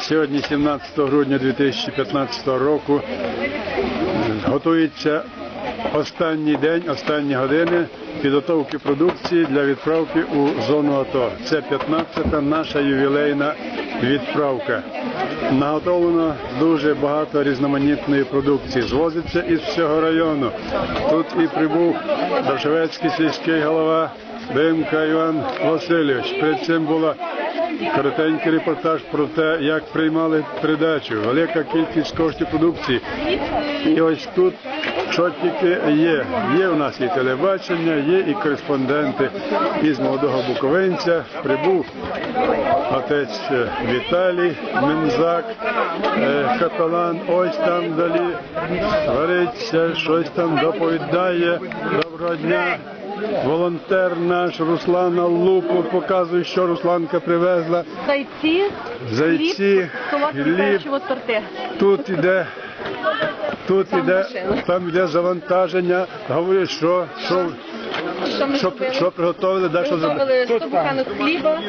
Сьогодні 17 грудня 2015 року готується останній день, останні години підготовки продукції для відправки у зону АТО. Це 15-та наша ювілейна відправка. Наготовлено дуже багато різноманітної продукції. Звозиться із всього району. Тут і прибув Даршевецький сільський голова Димка Іван Васильович. Перед цим була коротенький репортаж про те, як приймали передачу, велика кількість коштів продукції. І ось тут що тільки є. Є у нас і телебачення, є і кореспонденти із молодого буковинця. Прибув отець е, Віталій Мензак, е, каталан, ось там далі твориться, щось там доповідає. Доброго дня. Волонтер наш Руслана Лупу показує, що Русланка привезла. Зайці, Зайці, хліб, торти. Тут іде, тут іде, там йде завантаження. Говорять, що, що, Що ми що, зробили? що приготовили, де що Приготовили зробили. 100 буханок хліба,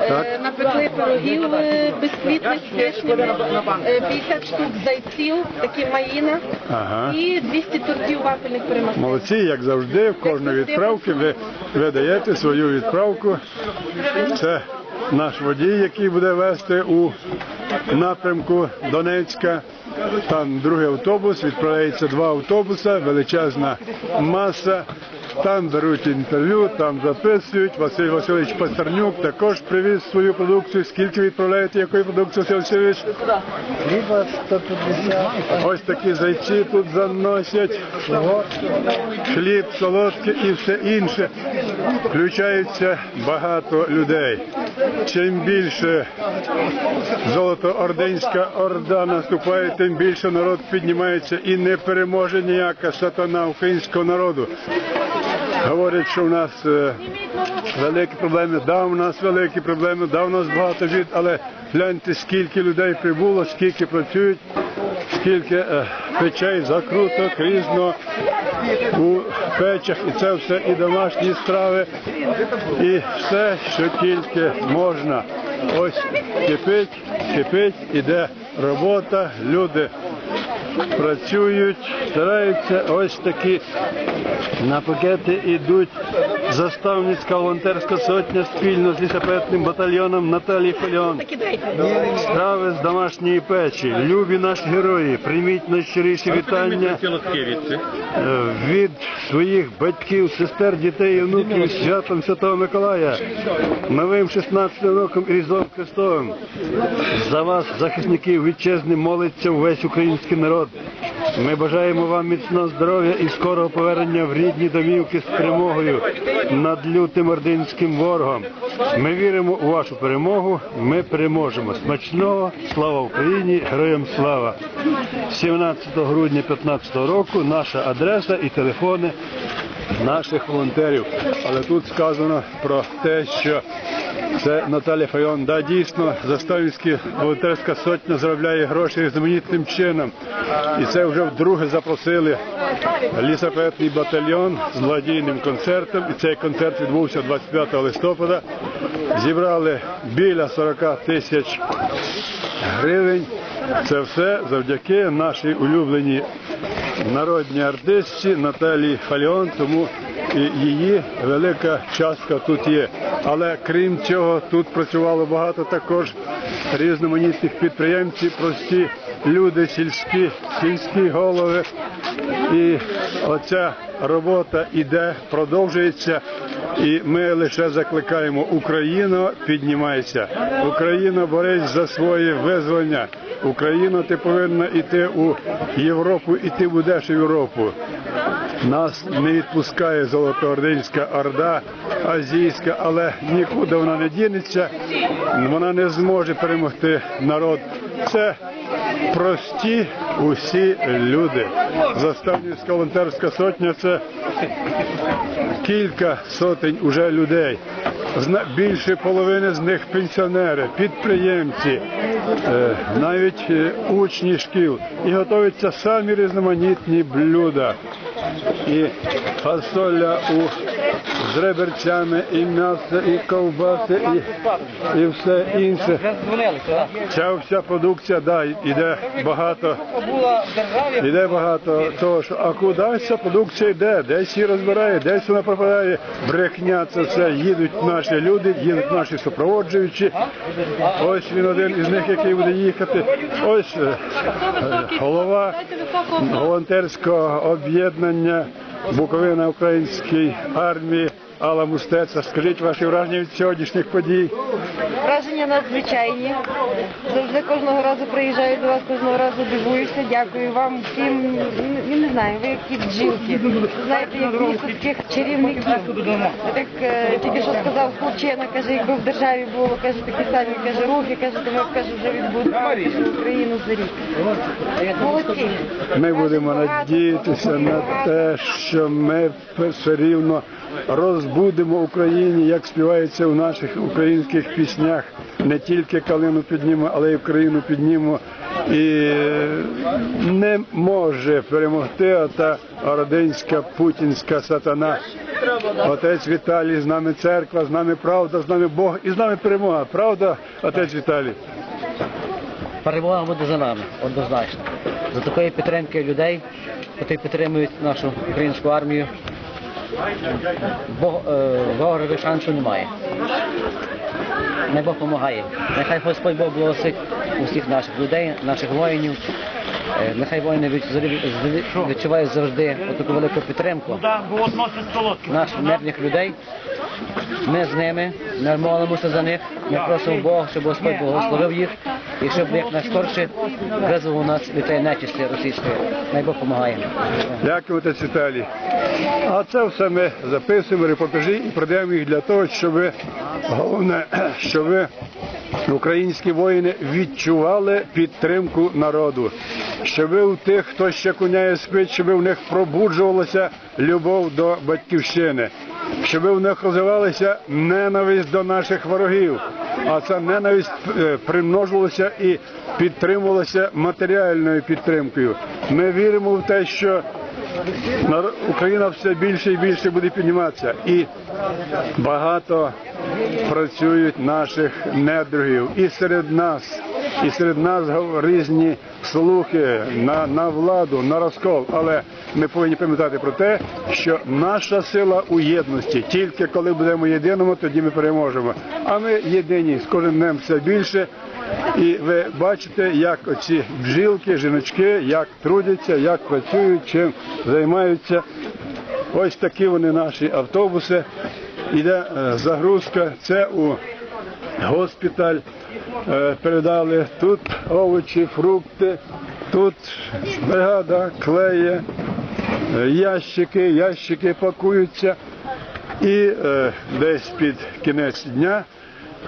е, напекли пирогів е, безквітних е, 50 штук зайців, такі маїна, Ага. і 200 тортів вафельних перемогли. Молодці, як завжди, в кожної відправки ви, ви даєте свою відправку. Це наш водій, який буде вести у напрямку Донецька. Там другий автобус, відправляється два автобуси, величезна маса. Там беруть інтерв'ю, там записують. Василь Васильович Пастернюк також привіз свою продукцію. Скільки відправляєте якої продукції, Василь Васильович? Хліба 150, Ось такі зайці тут заносять. Хліб, солодке і все інше. Включається багато людей. Чим більше золотоординська орда наступає, тим більше народ піднімається і не переможе ніяка сатана українського народу. Говорять, що в нас е, великі проблеми. Да, у нас великі проблеми, да, у нас багато жит, але гляньте, скільки людей прибуло, скільки працюють, скільки е, печей, закруток, різного у печах, і це все і домашні страви, і все, що тільки можна. Ось кипить, кипить, іде робота, люди працюють, стараються ось такі на пакети йдуть заставницька волонтерська сотня спільно з лісопетним батальйоном Наталії Фальон. Страви з домашньої печі. Любі наші герої, прийміть найщиріші вітання е, від своїх батьків, сестер, дітей і внуків з святом Святого Миколая, новим 16 роком і Різдвом Христовим. За вас, захисників вітчизни, молиться весь український народ. Ми бажаємо вам міцного здоров'я і скорого повернення в рідні домівки з перемогою над лютим ординським ворогом. Ми віримо у вашу перемогу. Ми переможемо. Смачного, слава Україні, героям слава! 17 грудня 2015 року наша адреса і телефони наших волонтерів. Але тут сказано про те, що це Наталя Файон. Да, дійсно, Заставівська волонтерська сотня заробляє гроші різноманітним чином. І це вже вдруге запросили лісопетний батальйон з благодійним концертом. І цей концерт відбувся 25 листопада. Зібрали біля 40 тисяч гривень. Це все завдяки нашій улюбленій народній артистці Наталії Фаліон, тому її велика частка тут є. Але крім цього, тут працювало багато також різноманітних підприємців, прості люди, сільські, сільські голови. І оця робота іде, продовжується. І ми лише закликаємо Україну, піднімайся. Україна бореться за своє визволення. Україна, ти повинна йти у Європу, і ти будеш в Європу. Нас не відпускає Золотоординська Орда азійська, але нікуди вона не дінеться, вона не зможе перемогти народ. Це прості усі люди. Заставнівська волонтерська сотня це кілька сотень уже людей. Більше половини з них пенсіонери, підприємці, е, навіть е, учні шкіл. І готуються самі різноманітні блюда. І фасоля у з реберцями, і м'ясо, і ковбаси, і, і все інше. Ця вся продукція, да, іде багато, іде багато того, що а куди ця продукція йде, десь її розбирає, десь вона пропадає. Брехня це все. Їдуть наші люди, їдуть наші супроводжуючі. Ось він один із них, який буде їхати. Ось е, голова волонтерського об'єднання Буковина Української армії Алла Мустеця. Скажіть ваші враження від сьогоднішніх подій. Враження надзвичайні. Завжди кожного разу приїжджаю до вас, кожного разу дивуюся. Дякую вам всім. Я не знаю, ви які бджілки. Знаєте, як місто таких чарівників. Так е, тільки що сказав хлопчина, каже, якби в державі було, каже, такі самі каже, рухи, каже, то ми каже, вже відбудували Україну за рік. Молодці. Ми будемо надіятися на те, що ми все рівно розбудемо Україні, як співається у наших українських піснях. Не тільки калину піднімо, але й Україну піднімо. І не може перемогти ота ординська путінська сатана. Отець Віталій, з нами церква, з нами правда, з нами Бог і з нами перемога. Правда, отець Віталій? Перемога буде за нами, однозначно. За такої підтримки людей, які підтримують нашу українську армію, Бог, е, ворога шансу немає. Най Бог допомагає. Нехай Господь Бог благословить усіх наших людей, наших воїнів. Е, Нехай воїни відчувають завжди таку велику підтримку наших мирних людей. Ми з ними, ми молимося за них, ми просимо Бога, щоб Господь благословив їх і щоб як найскорше визвав у нас від цієї нечисті російської. Най Бог допомагає. Дякую, отець Віталій. А це все ми записуємо, репортажі і продаємо їх для того, щоб головне, щоб українські воїни відчували підтримку народу. Щоб у тих, хто ще куняє спить, щоб в них пробуджувалася любов до батьківщини, щоб в них розвивалася ненависть до наших ворогів. А ця ненависть е, примножувалася і підтримувалася матеріальною підтримкою. Ми віримо в те, що Україна все більше і більше буде підніматися. І багато працюють наших недругів. І серед нас, і серед нас різні слухи на, на владу, на розкол. Але ми повинні пам'ятати про те, що наша сила у єдності. Тільки коли будемо єдиними, тоді ми переможемо. А ми єдині з кожним днем все більше. І ви бачите, як оці бджілки, жіночки, як трудяться, як працюють, чим займаються. Ось такі вони наші автобуси. Іде е, загрузка. Це у госпіталь. Е, Передали тут овочі, фрукти, тут бригада клеє, е, ящики, ящики пакуються. І е, десь під кінець дня,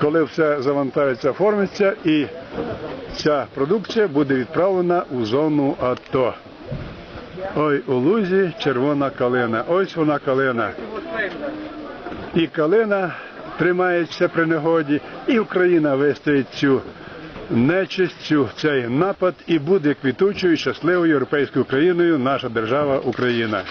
коли все завантажиться, оформиться, і ця продукція буде відправлена у зону АТО. Ой, у лузі червона калина. Ось вона калина. І калина тримається при негоді, і Україна вистоїть цю нечисть, цю цей напад і буде квітучою, щасливою європейською країною наша держава Україна.